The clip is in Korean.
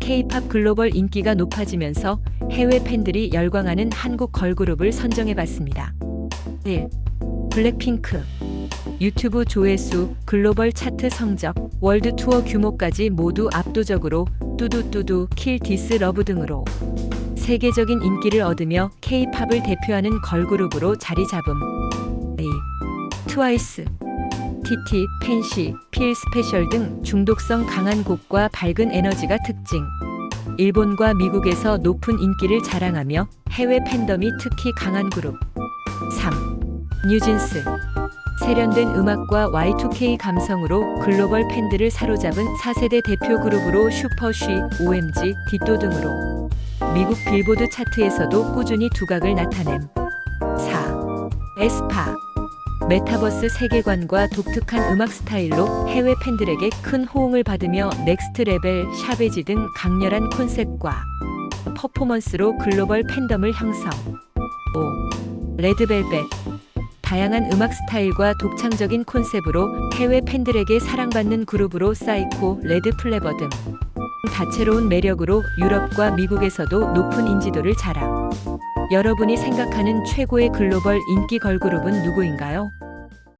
K-팝 글로벌 인기가 높아지면서 해외 팬들이 열광하는 한국 걸그룹을 선정해봤습니다. 1. 블랙핑크 유튜브 조회수, 글로벌 차트 성적, 월드 투어 규모까지 모두 압도적으로 뚜두뚜두, 킬 디스 러브 등으로 세계적인 인기를 얻으며 K-팝을 대표하는 걸그룹으로 자리 잡음. 2. 트와이스 TT, 팬시, 필 스페셜 등 중독성 강한 곡과 밝은 에너지가 특징. 일본과 미국에서 높은 인기를 자랑하며 해외 팬덤이 특히 강한 그룹. 3. 뉴진스. 세련된 음악과 Y2K 감성으로 글로벌 팬들을 사로잡은 4세대 대표 그룹으로 슈퍼쉬, OMG, 디또 등으로 미국 빌보드 차트에서도 꾸준히 두각을 나타냄. 4. 에스파. 메타버스 세계관과 독특한 음악 스타일로 해외 팬들에게 큰 호응을 받으며 넥스트 레벨, 샤베지 등 강렬한 콘셉트과 퍼포먼스로 글로벌 팬덤을 형성. 5. 레드벨벳. 다양한 음악 스타일과 독창적인 콘셉트로 해외 팬들에게 사랑받는 그룹으로 사이코, 레드 플레버 등 다채로운 매력으로 유럽과 미국에서도 높은 인지도를 자랑. 여러분이 생각하는 최고의 글로벌 인기 걸그룹은 누구인가요?